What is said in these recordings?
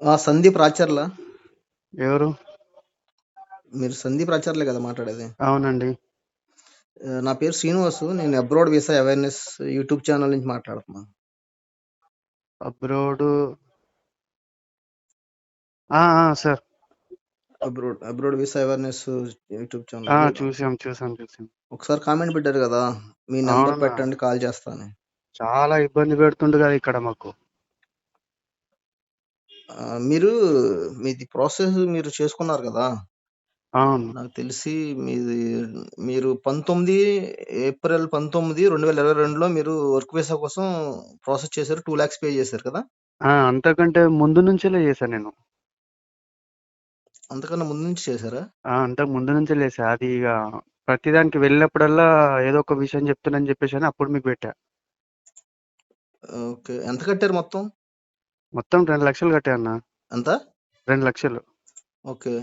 ఆ! సందీప్ రాచర్ల. ఎవరు? మీరు సందీప్ రాచర్లే కదా మాట్లాడేది? అవునండి. నా పేరు శ్రీనివాసు. నేను abroad visa awareness YouTube channel నుంచి మాట్లాడుతున్నా. Abroad! Sir. Abroad abroad visa awareness YouTube! Channel. చూసాం. చూసాం. చూసాం. ఒకసారి కామెంట్ పెట్టారు కదా! మీ నంబర్? పెట్టండి కాల్ చేస్తా అని. చాలా ఇబ్బంది పెడుతుండు కదా ఇక్కడ మాకు. మీరు మీది ప్రాసెస్ మీరు చేసుకున్నారు కదా! అవును. నాకు తెలిసి మీది మీరు 19 ఏప్రిల్ 19, 2022లో మీరు వర్క్ వీసా కోసం ప్రాసెస్ చేశారు. 2,00,000 పే చేశారు కదా! ఆ! అంతకంటే ముందు నుంచెలే చేశా నేను. అంతకన్నా ముందు నుంచి చేశారా? ఆ! అంతకు ముందు నుంచే చేశా. అది ఇగ ప్రతిదానికి వెళ్ళినప్పుడల్లా ఏదో ఒక విషయం చెప్తానని చెప్పేసని అప్పుడు మీకు పెట్టా. ఓకే. ఎంత కట్టారు మొత్తం? మొత్తం 2,00,000 కట్టా అన్న. ఎంత? 2,00,000 ఓకే.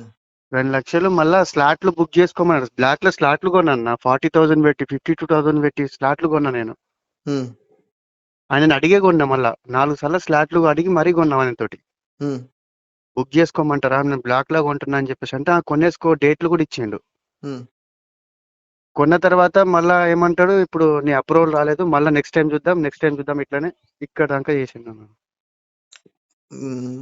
2,00,000 మళ్ళా స్లాట్లు బుక్ చేసుకోమన్నారు. బ్లాక్‌లో స్లాట్లు కొన్నా అన్న. 40,000 పెట్టి, 52,000 పెట్టి స్లాట్లు కొన్నా నేను. హ్మ్. ఆయనని అడిగే కొన్నా మళ్ళా. 4 సార్లు స్లాట్లు అడిగి మరీ కొన్నా ఆయనతోటి. బుక్ చేసుకోమంటారా? నేను బ్లాక్‌లో కొంటున్నా అని చెప్పేసి అంటే! కొనేసుకో డేట్లు కూడా ఇచ్చిండు. కొన్న తర్వాత మళ్ళా ఏమంటాడు, ఇప్పుడు నీ అప్రూవల్ రాలేదు. మళ్ళా నెక్స్ట్ టైమ్ చూద్దాం, నెక్స్ట్ టైమ్ చూద్దాం ఇట్లనే ఇక్కడ దాకా చేసిండన్న. హ్మ్.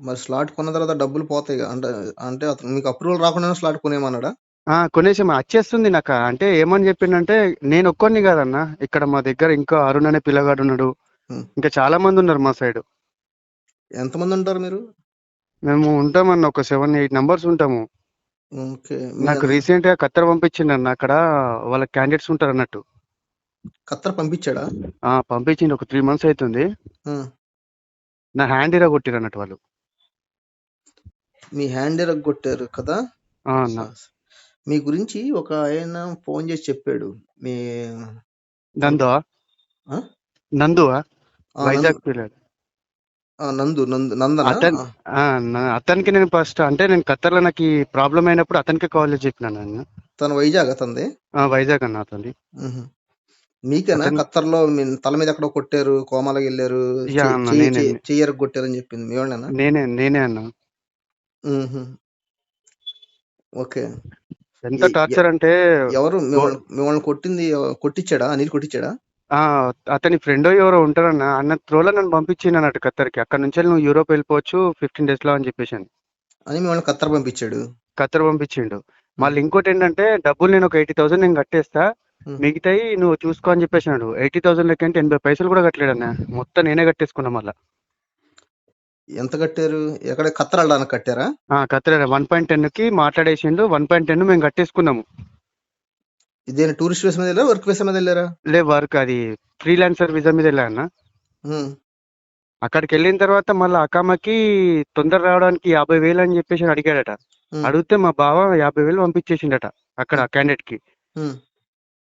మరి స్లాట్ కొన్న తర్వాత డబ్బులు పోతాయిగా. అంటే అంటే అతను మీకు అప్రూవల్ రాకుండానే స్లాట్ కొనేయమన్నాడా? ఆ! కొనేసాం. అచ్చేస్తుంది నాకు. అంటే ఏమని చెప్పిండంటే, నేను ఒక్కడిని కాదన్న. ఇక్కడ మా దగ్గర ఇంకా అరుణ్ అనే పిల్లగాడు ఉన్నాడు. హ్మ్. ఇంకా చాలా మంది ఉన్నారు మా సైడు. ఎంతమంది ఉంటారు మీరు? మేము ఉంటామన్న ఒక 7, 8 నంబర్స్ ఉంటాము. ఓకే. నాకు మీరెంత రీసెంట్‌గా ఖత్తర్ పంపించిండన్న. అక్కడ వాళ్ళ క్యాండిడేట్స్ ఉంటారన్నట్టు. ఖత్తర్ పంపించాడా? ఆ! పంపించిండు. ఒక 3 మంత్స్ అయితుంది. హ్మ్. నా హ్యాండ్ ఇరగొట్టిరన్నట్టు వాళ్ళు. మీ హ్యాండ్ ఇరగ్గొట్టారు కదా! ఆ! అన్న. మీ గురించి ఒక ఆయన ఫోన్ చేసి చెప్పాడు. మీ నందా? ఆ? నందువా? ఆ! నంద్ వైజాగ్ పిల్లాడు. ఆ! నందు నంద్ నందనా? అతన్ ఆ! ఆ! న అతనికి నేను ఫస్ట్ అంటే నేను ఖత్తర్‌లో నాకీ ప్రాబ్లమ్ అయినప్పుడు అతనికే కాల్ చేసి చెప్పినా నేను. తను వైజాగ్ అతనిది? ఆ! వైజాగ్ అన్న అతనిది. మీకేనా అతను ఖత్తర్‌లో మీ తల మీద ఎక్కడో కొట్టారు, కోమాలోకెళ్ళారు, చె యాహ్! అన్న చెయ్యి నేనే. చె చెయ్యి ఇరగ్గొట్టారని చెప్పింది మీ వాళ్ళేనా? నేనే. నేనే అన్న. హుహు. ఓకే. ఎంత ఎ ఎ టార్చర్ అంటే ఎవరు గో మిమ్మల్ని మిమ్మల్ని కొట్టింది ఎవ కొట్టిచ్చాడా? అనిల్ కొట్టిచ్చాడా? ఆ! అతని ఫ్రెండో ఎవరో ఉంటారన్న. అన్న త్రోలో నన్ను పంపించిండన్నట్టు ఖత్తర్‌కి. అక్కడి నుంచెల్లి నువ్వు యూరోప్ వెళ్ళిపోవచ్చు 15 డేస్‌లో అని చెప్పేసని. అని మిమ్మల్ని ఖత్తర్ పంపించాడు. ఖత్తర్ పంపించిండు. హ్మ్. మళ్ళీ ఇంకోటేంటంటే డబ్బులు నేను ఒక 80,000 నేను కట్టేస్తా. మిగతాయి నువ్వు చూసుకో అని చెప్పేసినాడు. 80,000 లెక్కంటే 80 పైసలు కూడా కట్టలేడన్న. మొత్తం నేనే కట్టేసుకున్నా మళ్ళా. ఎంత కట్టారు? ఎక్కడ ఖత్తర్ ఎళ్ళడానికి కట్టారా? ఆ! ఖత్తర్ 1.10కి మాట్లాడేసిండు. 1.10 మేము కట్టేసుకున్నాము. ఇదేనా టూరిస్ట్ వీసా మీద? వర్క్ వీసా మీద ఎళ్ళారా? లే వర్క్ అది ఫ్రీలాన్సర్ వీసా మీద వెళ్ళా అన్న. హ్మ్. అక్కడికెళ్ళిన తర్వాత మళ్ళా అకామాకి తొందర రావడానికి 50,000 అని చెప్పేసి అడిగాడట. అడిగితే మా బావ 50,000 పంపించేసిండట అక్కడ హ్మ్. క్యాండిడేట్‌కి.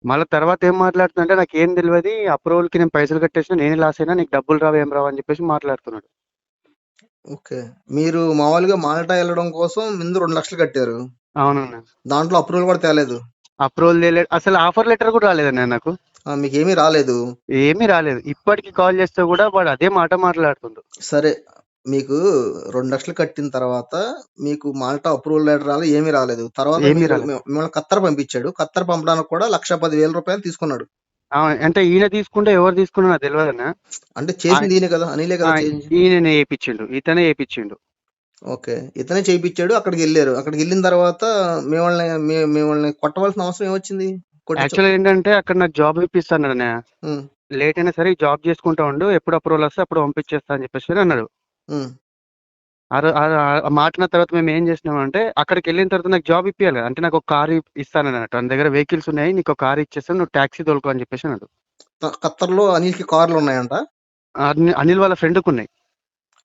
మళ్ళా తర్వాత ఏం మాట్లాడుతుందంటే నాకేం తెలవది. అప్రూవల్‌కి నేను పైసలు కట్టేసినా నేనే లాస్ అయినా. నీకు డబ్బులు రావు ఏం రావు అని చెప్పేసి మాట్లాడుతున్నాడు. ఓకే. మీరు మామూలుగా మాల్టా ఎళ్ళడం కోసం ముందు 2,00,000 కట్టారు. అవునన్న. దాంట్లో అప్రూవల్ కూడా తేలేదు. అప్రూవల్ తేలే అసలు ఆఫర్ లెటర్ కూడా రాలేదన్న నాకు. ఆ! మీకేమీ రాలేదు. ఏమీ రాలేదు. ఇప్పటికి కాల్ చేస్తే కూడా వాడు అదే మాట మాట్లాడుతుండు. సరే. మీకు 2,00,000 కట్టిన తర్వాత మీకు మాల్టా అప్రూవల్ లెటర్ రాలేదు. ఏమీ రాలేదు. తర్వాత ఏమీ మీరు రాలేదు. మిమ్మల్ని ఖత్తర్ పంపించాడు. ఖత్తర్ పంపడానికి కూడా 1,10,000 తీసుకున్నాడు. ఆ! అంటే ఈయన తీసుకుంటే ఎవరు తీసుకున్నారో నాకు తెలవదన్న. అంటే ఆయ చేసింది ఈయనే కదా! అనిలే ఆ! కదా చేయించింది. ఈయననే. ఇతనే ఏపిచ్చిండు. ఓకే. ఇతనే చేపిచ్చాడు. అక్కడికెళ్ళారు. అక్కడికెళ్ళిన తర్వాత మిమ్మల్ని మీ మిమ్మల్ని కొట్టవలసిన అవసరం ఏమొచ్చింది? కొట్టించ యాక్చువల్‌గా ఏంటంటే అక్కడ నాకు జాబ్ ఇప్పిస్తా అన్నాడన్నయ్య. హ్మ్. లేట్ అయినా సరే జాబ్ చేసుకుంటా ఉండు. ఎప్పుడు అప్రూవల్ వస్తే అప్పుడు పంపించేస్తా అని చెప్పేసి అన్నాడు. హ్మ్. ఆ రో ఆ ఆ మాట అన్న తర్వాత మేము ఏం చేసినామంటే అక్కడికెళ్ళిన తర్వాత నాకు జాబ్ ఇప్పియాలి కదా! అంటే నాకు ఒక కార్ ఇ ఇస్తానన్నట్టు. తన దగ్గర వెహికల్స్ ఉన్నాయి. నీకు ఒక కార్ ఇచ్చేస్తాను. నువ్వు టాక్సీ తోలుకో అని చెప్పేసి అన్నాడు. క ఖత్తర్‌లో అనిల్‌కి కార్లున్నాయంట? అని అనిల్ వాళ్ళ ఫ్రెండ్‌కున్నాయి.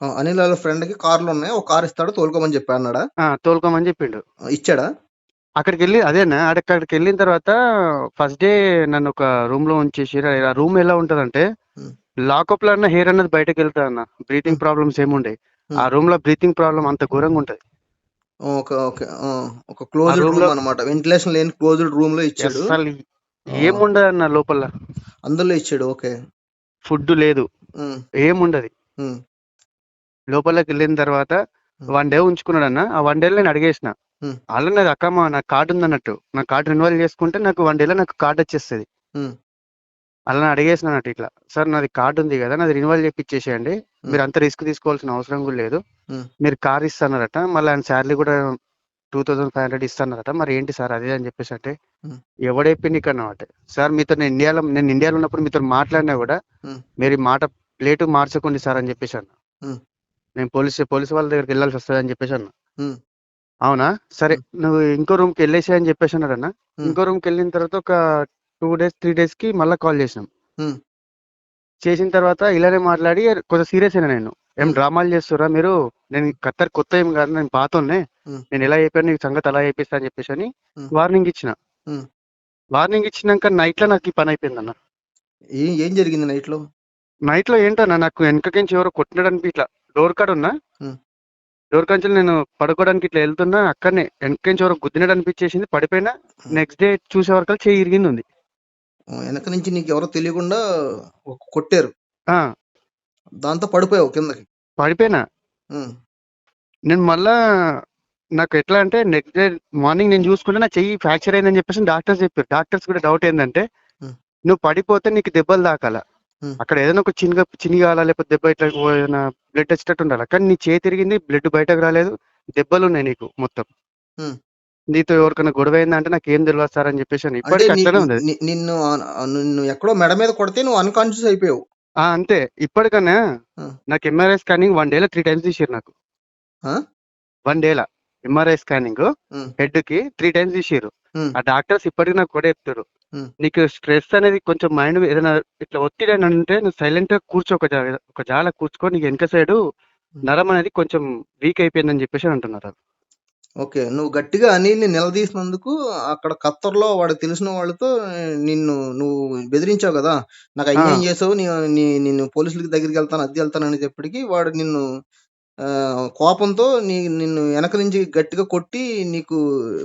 ఆ! అనిల్ ఆళ్ళ ఫ్రెండ్‌కి కార్లున్నాయి. ఒక కార్ ఇస్తాడు తోలుకోమని చెప్పి అన్నాడా? ఆ! తోలుకోమని చెప్పిండు. ఆ! ఇచ్చాడా? అక్కడికెళ్ళి అదేనా అక్కడికెళ్ళిన తర్వాత ఫస్ట్ డే నన్ను ఒక రూమ్‌లో ఉంచేసిర్రు. ఆ రూమ్ ఎలా ఉంటదంటే హ్మ్. లాకప్‌లో అన్న హెయిర్ అనేది బయటకెళ్తదన్న. హ్మ్. బ్రీతింగ్ ప్రాబ్లమ్స్ ఏముండయి. ఆ హ్మ్. రూమ్‌లో బ్రీతింగ్ ప్రాబ్లమ్ అంత ఘోరంగా ఉంటది. ఓకే. ఓకే. ఒక రూమ్‌లో రూమ్ అన్నమాట. వెంటిలేషన్ లేని క్లోజ్డ్ రూమ్‌లో ఇచ్చాడు. అస్సలు ఆ! ఏముండదన్న లోపల. అందులో ఇచ్చాడు. ఓకే. ఫుడ్ లేదు. ఏముండది. లోపలికి వెళ్ళిన తర్వాత వన్ డే ఉంచుకున్నాడు అన్న ఆ వన్ డేలో నేను అడిగేసిన. అలా నాది అక్కమ్మ నా కార్డు ఉందన్నట్టు నా కార్డు రెన్యువల్ చేసుకుంటే నాకు వన్ డేలో నాకు కార్డు వచ్చేస్తుంది. అలా అడిగేసిన అన్నట్టు ఇట్లా సార్ నాది కార్డు ఉంది కదా నాది రెన్యువల్ చేపించేసేయండి మీరు అంత రిస్క్ తీసుకోవాల్సిన అవసరం కూడా లేదు. మీరు కార్ ఇస్తున్నారట మళ్ళీ ఆయన శాలరీ కూడా టూ థౌసండ్ ఫైవ్ హండ్రెడ్ ఇస్తున్నారట మరి ఏంటి సార్ అదే అని చెప్పేసి అంటే. ఎవడైపోయింది ఇక్కడ అన్నమాట సార్ మీతో నేను ఇండియాలో నేను ఇండియాలో ఉన్నప్పుడు మీతో మాట్లాడినా కూడా. మీరు మాట ప్లేటు మార్చకండి సార్ అని చెప్పేసి అన్న. నేను పోలీస్ పోలీస్ వాళ్ళ దగ్గరికి వెళ్ళాల్సి వస్తుంది అని చెప్పేసి అన్న. అవునా సరే నువ్వు ఇంకో రూమ్కి వెళ్ళేసి అని చెప్పేసి అన్నాడు అన్న Hmm. ఇంకో రూమ్కి వెళ్ళిన తర్వాత ఒక టూ డేస్ త్రీ డేస్కి మళ్ళీ కాల్ చేసినాం. చేసిన తర్వాత ఇలానే మాట్లాడి కొంచెం సీరియస్ అయినా నేను ఏం. డ్రామాలు చేస్తురా మీరు నేను ఖత్తర్ కొత్త ఏం కాదు నేను పాతోనే. నేను ఎలా అయిపోయాను నీకు సంగతి అలా అయిపోయిస్తా అని చెప్పేసి అని. వార్నింగ్ ఇచ్చిన. వార్నింగ్ ఇచ్చినాక నైట్లో నాకు ఈ పని అయిపోయింది అన్న ఏం ఏం జరిగింది నైట్లో నైట్లో ఏంటన్నా నాకు వెనకకించి ఎవరో కొట్టినడానికి ఇట్లా డోర్ కాడ ఉన్నా. డోర్ కంచి నేను పడుకోవడానికి ఇట్లా వెళ్తున్నా అక్కడనే వెనకకించి ఎవరో గుద్దినట్టు అనిపించేసింది పడిపోయినా. నెక్స్ట్ డే చూసే వరకు చేయి ఇరిగింది ఉంది వెనక నుంచి నీకు ఎవరో తెలియకుండా ఒక కొట్టారు. ఆ. దాంతో పడిపోయావు కిందకి. పడిపోయినా? ఉమ్, నేను మళ్ళా నాకు ఎట్లా అంటే నెక్స్ట్ డే మార్నింగ్ నేను చూసుకుంటే నా చెయ్యి ఫ్రాక్చర్ అయిందని చెప్పేసి డాక్టర్స్ చెప్పారు. డాక్టర్స్ కూడా డౌట్ ఏంటంటే Hmm. నువ్వు పడిపోతే నీకు దెబ్బలు తాకాల. Hmm. అక్కడ ఏదైనా ఒక చిన్నగా చినిగాల లేకపోతే దెబ్బ ఇట్లా బ్లడ్ వచ్చేటట్టు ఉండాలి. కానీ నీ చేయి తిరిగింది బ్లడ్ బయటకు రాలేదు దెబ్బలు ఉన్నాయి నీకు మొత్తం. Hmm. నీతో ఎవరికైనా గొడవ అయిందంటే నాకు ఏం తెలియదు సార్ అని చెప్పేసి అని అంటే ఇప్పటికీ నీ- అట్లనే ఉంది ని- నిన్ను ఆ- ఆ నిన్ను ఎక్కడో మెడ మీద కొడితే నువ్వు అన్కాన్షియస్ అయిపోయావు ఆ అంతే ఇప్పటికన్నా. నాకు ఎంఆర్ఐ స్కానింగ్ వన్ డేలో త్రీ టైమ్స్ తీసారు నాకు? వన్ డేలా ఎంఆర్ఐ స్కానింగ్. హెడ్కి త్రీ టైమ్స్ తీసారు. ఆ డాక్టర్స్ ఇప్పటికి నాకు కూడా చెప్తారు Hmm. నీకు స్ట్రెస్ అనేది కొంచెం మైండ్ ఏదైనా ఇట్లా ఒత్తిడి అని అంటే నువ్వు సైలెంట్గా కూర్చో ఒక ఒక జాల కూర్చో నీకు వెనక సైడ్ నరం అనేది కొంచెం వీక్ అయిపోయిందని చెప్పేసి అంటున్నారు ఓకే. నువ్వు గట్టిగా అనిల్ని నిలదీసినందుకు అక్కడ ఖత్తర్లో వాడు తెలిసిన వాళ్ళతో నిన్ను నువ్వు బెదిరించావు కదా. నాకు అన్యాయం ఆ. చేసావు. నీ నీ- నిన్ను పోలీసులకి దగ్గరికి వెళ్తాను అది వెళ్తాను అనేటప్పటికి వాడు నిన్ను ఆ, కోపంతో నీ నిన్ను వెనక నుంచి గట్టిగా కొట్టి నీకు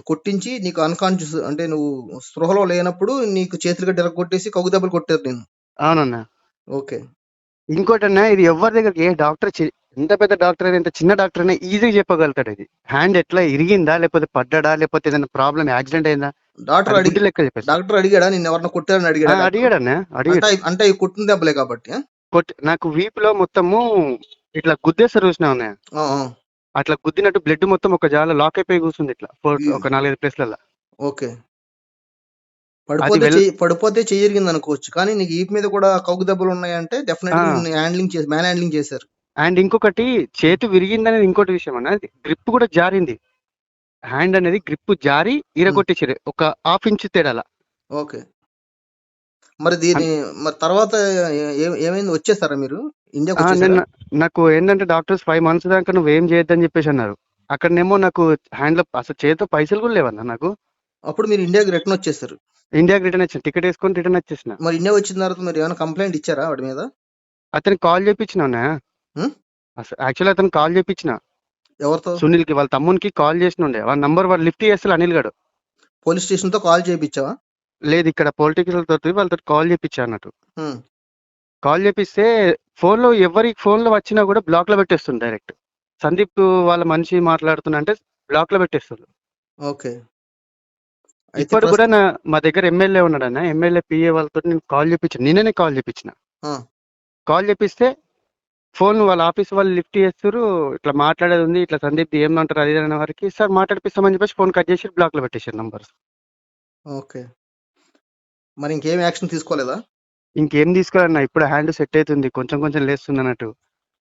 కొట్టించి నీకు అన్కాన్షియస్ అంటే నువ్వు స్పృహలో లేనప్పుడు నీకు చేతులు కొట్టేసి కగు దెబ్బలు కొట్టారు నేను అవునన్నా. ఓకే. ఇంకోటన్నా ఇది ఎవరి దగ్గరికి ఏ డాక్టర్ ఎంత పెద్ద డాక్టర్ అయినా ఎంత చిన్న డాక్టర్ అయినా ఈజీగా చెప్పగలుగుతాడు ఇది. హ్యాండ్ ఎట్లా ఇరిగిందా లేకపోతే పడ్డాడా లేకపోతే ఏదైనా ప్రాబ్లం యాక్సిడెంట్ అయిందా? డాక్టర్ అడిగి లెక్క చెప్పేసి డాక్టర్ అడిగాడా? నిన్ను ఎవరిని కొట్టారని అడిగాడా? అడిగాడన్నా అడిగాడు. అంటే కొట్టిన దెబ్బలే కాబట్టి? కొట్టి నాకు వీపులో మొత్తము ఇట్లా గుద్దేస్తారు చూసినా ఉన్నాయి అట్లా గుద్దినట్టు బ్లడ్ మొత్తం ఒక జాల లాక్ అయిపోయి కూర్చుంది ఇట్లా. ఒక నాలుగైదు ప్లేస్లలో ఓకే. పడిపోతే పడిపోతే చెయ్యరిగింది అనుకోవచ్చు కానీ నీకు ఈపు మీద కూడా కౌగు దెబ్బలు ఉన్నాయంటే డెఫినెట్ ఆ. హ్యాండ్లింగ్ చేసి మ్యాన్ హ్యాండ్లింగ్ చేశారు. అండ్ ఇంకొకటి చేతి విరిగిందనేది ఇంకోటి విషయం అన్న గ్రిప్ కూడా జారింది. హ్యాండ్ అనేది గ్రిప్ జారి ఇరగొట్టేసారు ఒక హాఫ్ ఇంచ్ తేడాల. ఓకే. మరి దీని మరి తర్వాత ఏమైంది వచ్చేస్తారా మీరు? వచ్చేసారా? నేను నాకు ఏంటంటే డాక్టర్స్ ఫైవ్ మంత్స్ దాకా నువ్వు ఏం చేయొద్దని చెప్పేసి అన్నారు. అక్కడనేమో నాకు హ్యాండ్లో అసలు చేతితో పైసలు కూడా లేవన్న నాకు. అప్పుడు మీరు ఇండియాకి రిటర్న్ వచ్చేస్తారు ఇండియాకి రిటర్న్ వచ్చాను టికెట్ వేసుకొని రిటర్న్ వచ్చేసిన. మరి ఇండియా వచ్చిన తర్వాత మీరు ఏమైనా కంప్లైంట్ ఇచ్చారా వాడి మీద? అతనికి కాల్ Hmm? యాక్చువల్లీ అతను కాల్ చేపించిన. ఎవరితో? సునీల్కి వాళ్ళ తమ్మునికి కాల్ చేసిన ఉండే. వాళ్ళ నంబర్ వాళ్ళు లిఫ్ట్ చేస్తారు అనిల్ గడు. పోలీస్ స్టేషన్తో కాల్ చేయించావా లేదు ఇక్కడ పొలిటికల్ తోటి వాళ్ళతో కాల్ చేపించా అన్నట్టు. కాల్ చేపిస్తే ఫోన్లో ఎవరి ఫోన్లో వచ్చినా కూడా బ్లాక్లో పెట్టేస్తుంది డైరెక్ట్ సందీప్ వాళ్ళ మనిషి మాట్లాడుతున్నా అంటే బ్లాక్లో పెట్టేస్తుంది. ఓకే. ఇప్పుడు కూడా నా మా దగ్గర ఎమ్మెల్యే ఉన్నాడన్న. ఎమ్మెల్యే పిఏ వాళ్ళతో నేను కాల్ చేపించాను నిన్ననే కాల్ చేపించిన. కాల్ చేపిస్తే ఫోన్ వాళ్ళ ఆఫీస్ వాళ్ళు లిఫ్ట్ చేస్తారు ఇట్లా మాట్లాడేది ఉంది ఇట్లా సందీప్ ఏమంటారు అది ఇది అనే వారికి సార్ మాట్లాడిపిస్తామని చెప్పేసి ఫోన్ కట్ చేసి బ్లాక్లో పెట్టేసారు నంబర్స్ ఓకే. మరి ఇంకేం యాక్షన్ తీసుకోలేదా? ఇంకేం తీసుకోవాలన్నా ఇప్పుడు హ్యాండ్ సెట్ అవుతుంది కొంచెం కొంచెం లేస్తుంది అన్నట్టు.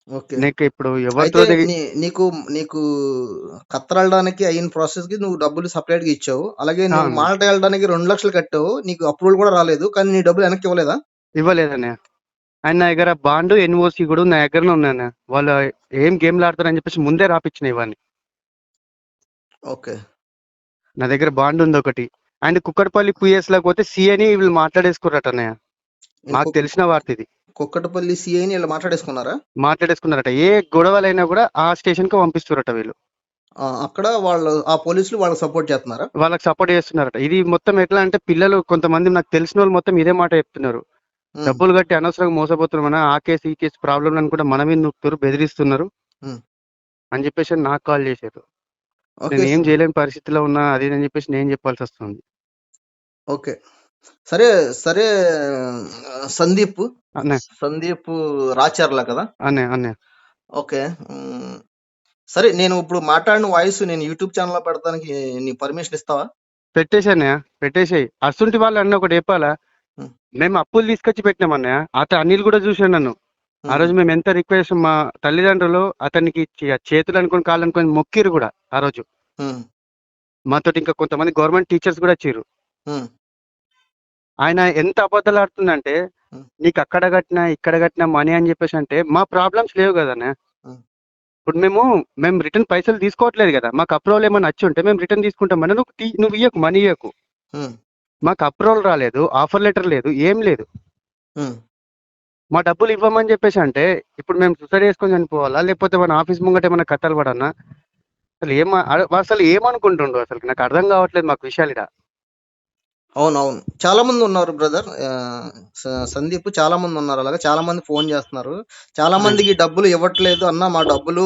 ఓకే. నీకు ఇప్పుడు ఎవరితో అయితే నీ- నీకు నీకు ఖత్తర్ వెళ్ళడానికి అయిన ప్రాసెస్కి నువ్వు డబ్బులు సపరేట్గా ఇచ్చావు అలాగే నువ్వు అవును. మాల్టా వెళ్ళడానికి రెండు లక్షలు కట్టావు నీకు అప్రూవల్ కూడా రాలేదు కానీ నీ డబ్బులు వెనక్కి ఇవ్వలేదా? ఇవ్వలేదన్న అండ్ నా దగ్గర బాండ్ ఎన్ఓసి కూడా నా దగ్గర ఉన్నాయన్న. వాళ్ళు ఏం గేమ్లు ఆడతారని చెప్పేసి ముందే రాపిచ్చిన ఇవన్నీ. ఓకే. నా దగ్గర బాండ్ ఉంది ఒకటి. అండ్ కుక్కడపల్లి పిఎస్లోకి పోతే సిఎని వీళ్ళు మాట్లాడేసుకున్నారట అన్నయ్య మాకు తెలిసిన వార్త ఇది కుక్కటపల్లి సిఐని వీళ్ళు మాట్లాడేసుకున్నారా? మాట్లాడేసుకున్నారట. ఏ గొడవలైనా కూడా ఆ స్టేషన్కి పంపిస్తారట వీళ్ళు అక్కడ వాళ్ళు ఆ పోలీసులు వాళ్ళకి సపోర్ట్ చేస్తున్నారా? వాళ్ళకి సపోర్ట్ చేస్తున్నారట. ఇది మొత్తం ఎట్లా అంటే పిల్లలు కొంతమంది నాకు తెలిసిన వాళ్ళు మొత్తం ఇదే మాట చెప్తున్నారు. డబ్బులు కట్టి అనవసరంగా మోసపోతున్నారు మన ఆ కేసు ఈ కేసు ప్రాబ్లం అని కూడా మనమే నొక్కుతారు బెదిరిస్తున్నారు. అని చెప్పేసి నాకు కాల్ చేశారు. నేను ఏం చేయలేని పరిస్థితిలో ఉన్నా అది అని చెప్పేసి నేను చెప్పాల్సి వస్తుంది. ఓకే. సరే సరే సందీప్. సందీప్ రాచర్ల కదా? అన్నే అన్నే ఓకే. సరే నేను ఇప్పుడు మాట్లాడిన వాయిస్ నేను యూట్యూబ్ ఛానల్లో పెడతానికి నీ పర్మిషన్ ఇస్తావా? పెట్టేశానే పెట్టేసాయి. అసంటి వాళ్ళు అన్న ఒకటి చెప్పాలా. మేము అప్పులు తీసుకొచ్చి పెట్టినామన్నయ్య అత అనిల్ కూడా చూసాడు నన్ను. ఆ రోజు మేము ఎంత రిక్వెస్ట్ మా తల్లిదండ్రులు అతనికి చేతులు అనుకుని కాళ్ళు అనుకుని మొక్కిరు కూడా ఆ రోజు. మాతోటి ఇంకా కొంతమంది గవర్నమెంట్ టీచర్స్ కూడా వచ్చారు. ఆయన ఎంత అబద్ధాలు ఆడుతుందంటే. నీకు అక్కడ కట్టినా ఇక్కడ కట్టినా మనీ అని చెప్పేసి అంటే మా ప్రాబ్లమ్స్ లేవు కదనే ఉమ్. ఇప్పుడు మేము మేము రిటర్న్ పైసలు తీసుకోవట్లేదు కదా. మాకు అప్రూవల్ ఏమైనా వచ్చి ఉంటే మేము రిటర్న్ తీసుకుంటాం. నువ్వు నువ్వు ఇయ్యకు మనీ ఇయ్యకు. మాకు అప్రూవల్ రాలేదు ఆఫర్ లెటర్ లేదు ఏం లేదు. మా డబ్బులు ఇవ్వమని చెప్పేసి అంటే ఇప్పుడు మేము సూసైడ్ చేసుకొని చనిపోవాలా లేకపోతే మన ఆఫీస్ ముంగట ఏమైనా కథలు పడన్నా అసలు ఏం అ- అసలు ఏమనుకుంటుండ్రు అసలు నాకు అర్థం కావట్లేదు మాకు విషయాలు ఈడ. అవును అవును చాలా మంది ఉన్నారు బ్రదర్ సందీప్ చాలా మంది ఉన్నారు. అలాగా చాలా మంది ఫోన్ చేస్తున్నారు. చాలా మందికి డబ్బులు ఇవ్వట్లేదు అన్న మా డబ్బులు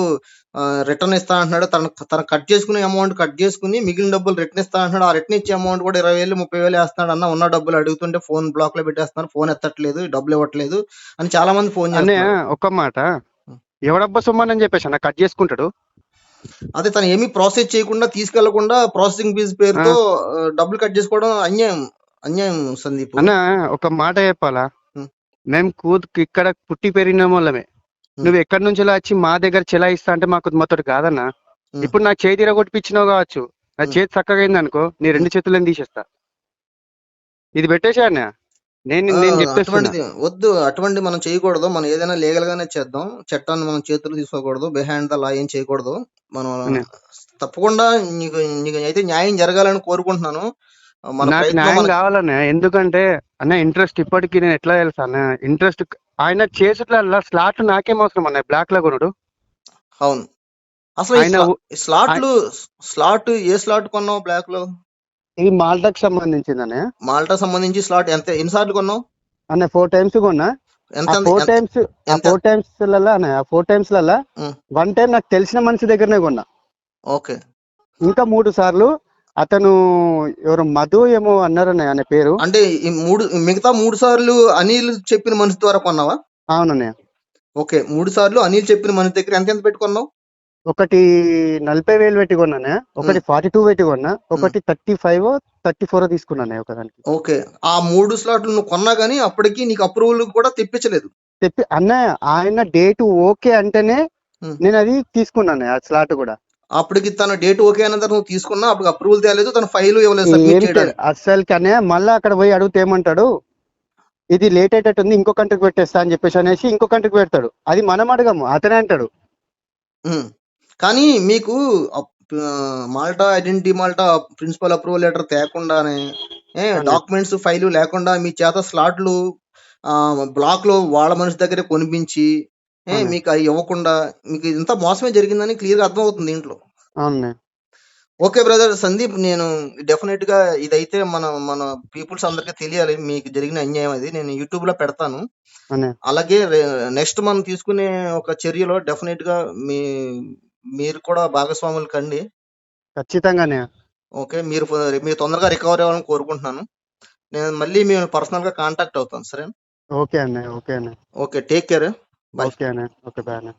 రిటర్న్ ఇస్తా అంటున్నాడు. తన తన కట్ చేసుకునే అమౌంట్ కట్ చేసుకుని మిగిలిన డబ్బులు రిటర్న్ ఇస్తా అంటున్నాడు. ఆ రిటర్న్ ఇచ్చే అమౌంట్ కూడా ఇరవై వేలు ముప్పై వేలు వేస్తున్నాడు అన్న. ఉన్న డబ్బులు అడుగుతుంటే ఫోన్ బ్లాక్లో పెట్టేస్తున్నారు. ఫోన్ ఎత్తట్లేదు డబ్బులు ఇవ్వట్లేదు అని చాలా మంది ఫోన్ చేస్తున్నారు. ఒక్క మాట. ఎవడబ్బా సొమ్మని చెప్పేసి అన్న కట్ చేసుకుంటాడు. అదే తను ఏమీ ప్రాసెస్ చేయకుండా తీసుకెళ్ళకుండా ప్రాసెసింగ్ ఫీజు పేరుతో డబ్బులు కట్ చేసుకోవడం అన్యాయం అన్యాయం సందీప్ అన్న ఒక మాట చెప్పాలా. మేము కూతు ఇక్కడ పుట్టి పెరిగిన వాళ్ళమే. నువ్వు ఎక్కడి నుంచి వచ్చి మా దగ్గర చెలాయిస్తా అంటే మాకు మాతోటి కాదన్నా. ఇప్పుడు నా చేతి కొట్టిపించినావు కావచ్చు నా. చేతి చక్కగా అయింది అనుకో నీ రెండు చేతులను తీసేస్తా ఇది పెట్టేసా అన్న నేను నేను చెప్పేస్తున్నా. అటువంటిది వద్దు. అటువంటి మనం చేయకూడదు. మనం ఏదైనా లీగల్ గానే చేద్దాం. చట్టాన్ని మనం చేతులు తీసుకోకూడదు. బిహైండ్ ద లా ఏం చేయకూడదు. మనం. తప్పకుండా నీకు నీకు అయితే న్యాయం జరగాలని కోరుకుంటున్నాను. మన నాకు ప్రయత్నం న్యాయం మన- ఎందుకంటే అన్న ఇంట్రెస్ట్ ఇప్పటికి నేను ఎట్లా తెలుసా అన్న ఇంట్రెస్ట్ ఆయన చేసుట్ల స్లాట్ నాకేం అవసరం అన్న? బ్లాక్లో కొనుడు. అవును. అసలు ఈ ఆయన స్లా- ఊ- ఈ స్లాట్లు స్లాట్ ఏ స్లాట్ కొన్నావు బ్లాక్లో? ఇది మాల్టాకి సంబంధించింది అన్న మాల్టా సంబంధించి స్లాట్ ఎంత? ఎన్నిసార్లు కొన్నావు? అన్న ఫోర్ టైమ్స్ కొన్నా. ఫోర్ టైమ్స్ ఫోర్ టైమ్స్ అన్న ఫోర్ టైమ్స్ లల్లా. వన్ టైం నాకు తెలిసిన మనిషి దగ్గరనే కొన్నా. ఓకే. ఇంకా మూడు సార్లు అతను ఎవరు మధు ఏమో అన్నారన్న ఆయన పేరు. అంటే ఈ మూడు మిగతా మూడు సార్లు అనిల్ చెప్పిన మనిషి ద్వారా కొన్నావా? అవునన్నయ్య ఓకే మూడు సార్లు అనిల్ చెప్పిన మనిషి దగ్గర ఎంత ఎంత పెట్టుకున్నావు? ఒకటి నలభై వేలు పెట్టి కొన్నానే ఒకటి ఫార్టీ టూ పెట్టి కొన్నా ఒకటి థర్టీ ఫైవ్ థర్టీ ఫోర్ తీసుకున్నాను ఒకదానికి ఓకే. ఆ మూడు స్లాట్లు నువ్వు కొన్నా గానీ అప్పటికి నీకు అప్రూవల్ కూడా తెప్పించలేదు. చెప్పి అన్నయ్య ఆయన డేట్ ఓకే అంటేనే. నేను అది తీసుకున్నాను ఆ స్లాట్ కూడా. అప్పటికి తన డేట్ ఓకే అయిన తర్వాత నువ్వు తీసుకున్నా అప్పుడు అప్రూవల్ తేలేదు తన ఫైల్ ఇవ్వలేదు అసలుకి అన్నయ్య మళ్ళీ అక్కడ పోయి అడిగితే ఏమంటాడు? ఇది లేట్ అయ్యేటట్టుంది ఇంకో కంట్రీకి పెట్టేస్తా అని చెప్పేసి అనేసి ఇంకో కంట్రీకి పెడతాడు. అది మనం అడగము అతనే అంటాడు. కానీ మీకు Malta identity Malta principal approval letter తేకుండానే ఏ. డాక్యుమెంట్స్ ఫైల్ లేకుండా మీ చేత స్లాట్లు బ్లాక్లో వాళ్ళ మనిషి దగ్గర కొనిపించి ఏ. మీకు అవి ఇవ్వకుండా మీకు ఇంత మోసమే జరిగిందని క్లియర్గా అర్థమవుతుంది దీంట్లో ఓకే బ్రదర్ సందీప్ నేను డెఫినెట్గా ఇదైతే మన మన పీపుల్స్ అందరికీ తెలియాలి మీకు జరిగిన అన్యాయం అది నేను యూట్యూబ్లో పెడతాను అలాగే నెక్స్ట్ మనం తీసుకునే ఒక చర్యలో డెఫినెట్గా మీ మీరు కూడా భాగస్వాములు కండి. ఖచ్చితంగా అన్నయ్య ఓకే మీరు మీరు తొందరగా రికవర్ అవ్వాలని కోరుకుంటున్నాను. నేను మళ్ళీ మేము పర్సనల్గా కాంటాక్ట్ అవుతాను సరే ఓకే అన్నయ్య ఓకే అన్నయ్య. Okay take care. Bye. Okay అన్నయ్య ఓకే బాయ్ అన్నయ్య.